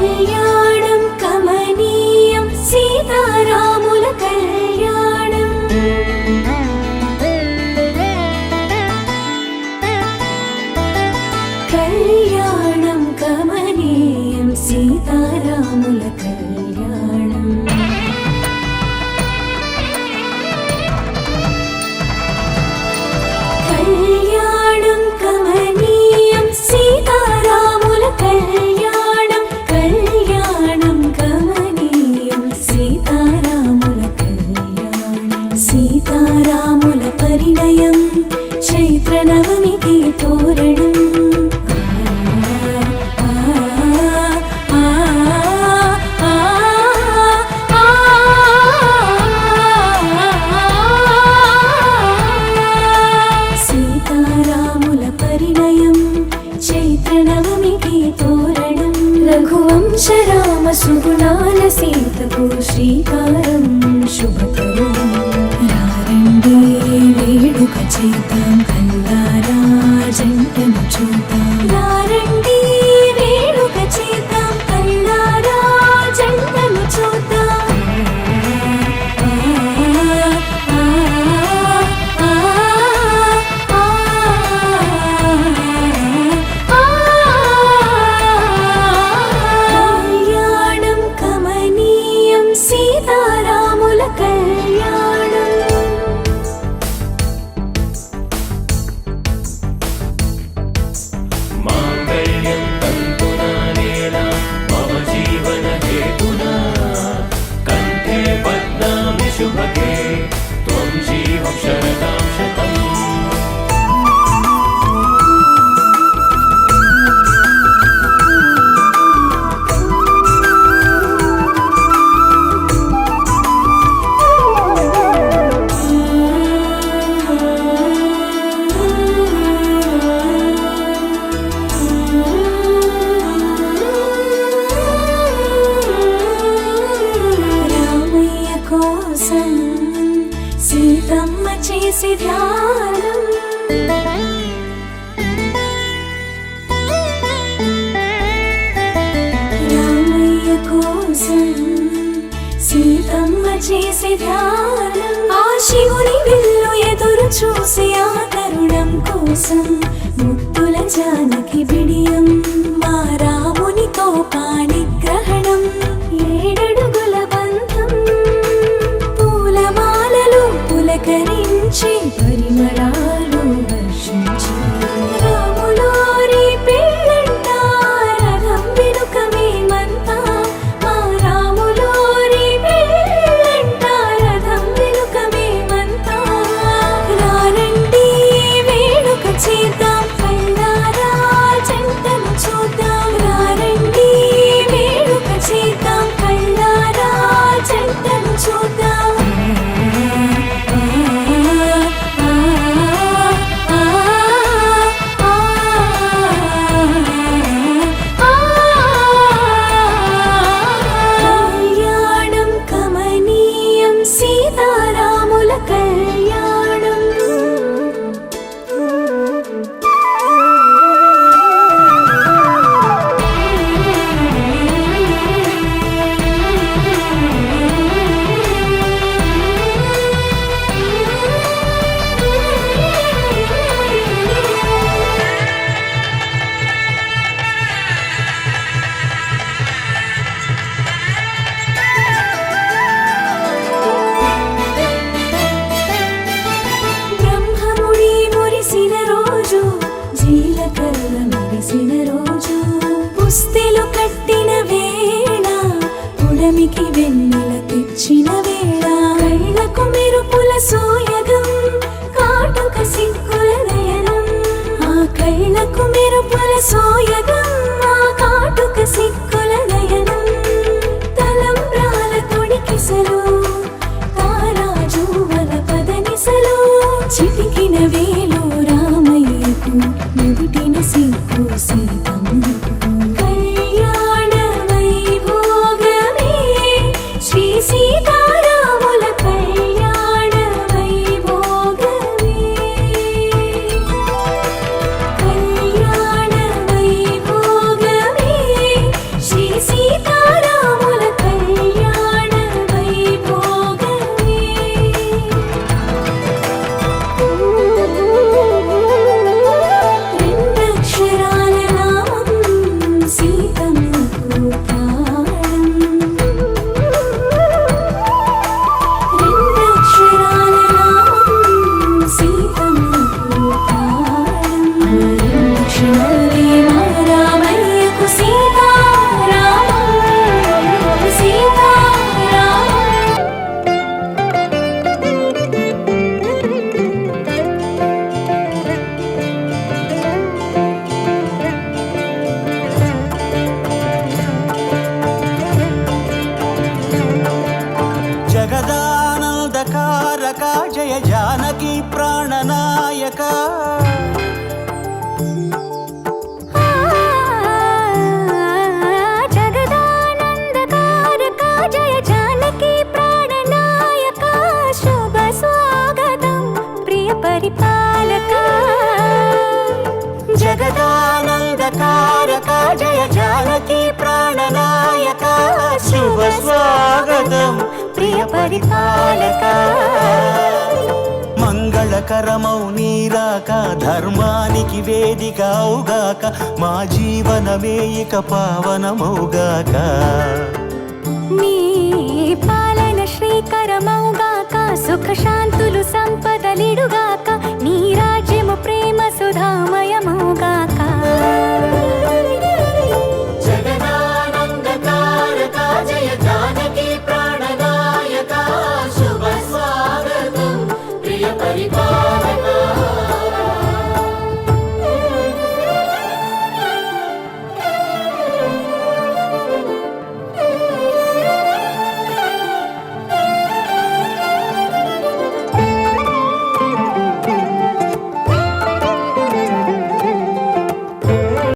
கல்யாணம் கமனியம் சீதாராமுல கல்யாணம் கல்யாணம் கமனியம் சீதாராமுல கல்யாணம் చైత్రనవమికి తోరణం. ఆ, సీతారాముల పరిణయం చైత్ర తోరణం. రఘువంశ రామ సుగుణాల సీతకు శ్రీకారం. శుభకరం రారండి. వేడుక చేద్దాం కల్లారా జంటను చూద్దాం शुभगे त्वं जीव शरदां చేసి ధ్యానం. రామయ్య కోసం సీతమ్మ చేసి ధ్యానం. ఆ శివుని విల్లు ఎదురు చూసి ఆ తరుణం కోసం ముత్తుల జానకి బిడియం. బాలక జయ జానకి ప్రాణనాయక. పరిపాలక. జగదానందకారక జయ జానకి ప్రాణనాయక. శుభ పరిపాలక. మంగళకరమౌ నీరాక ధర్మానికి వేదిక అవుగాక మా జీవనమే ఇక పావనమౌగాక. నీ పాలన శ్రీకరమౌగాక సుఖ శాంతులు సంపదలిడుగాక.